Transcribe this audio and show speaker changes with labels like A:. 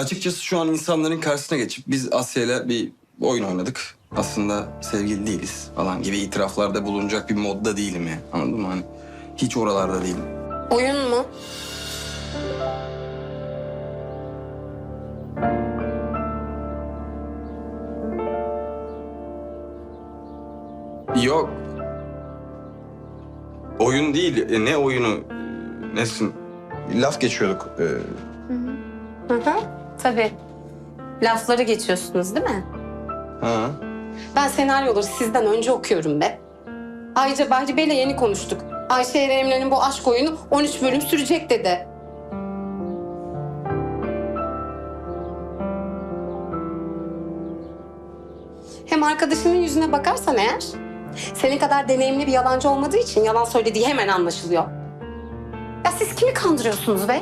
A: Açıkçası şu an insanların karşısına geçip biz Asya'yla bir oyun oynadık. Aslında sevgili değiliz falan gibi itiraflarda bulunacak bir modda değilim ya. Anladın mı? Hani hiç oralarda değilim.
B: Oyun mu?
A: Yok. Oyun değil. E, Ne oyunu? Nesin? Laf geçiyorduk. Ee,
B: Hı hı. Tabii. Lafları geçiyorsunuz değil mi?
A: ha.
B: Ben senaryoları sizden önce okuyorum be. Ayrıca Bahri Bey'le yeni konuştuk. Ayşe ile Emre'nin bu aşk oyunu 13 bölüm sürecek dedi. Hem arkadaşının yüzüne bakarsan eğer, senin kadar deneyimli bir yalancı olmadığı için yalan söylediği hemen anlaşılıyor. Ya siz kimi kandırıyorsunuz be?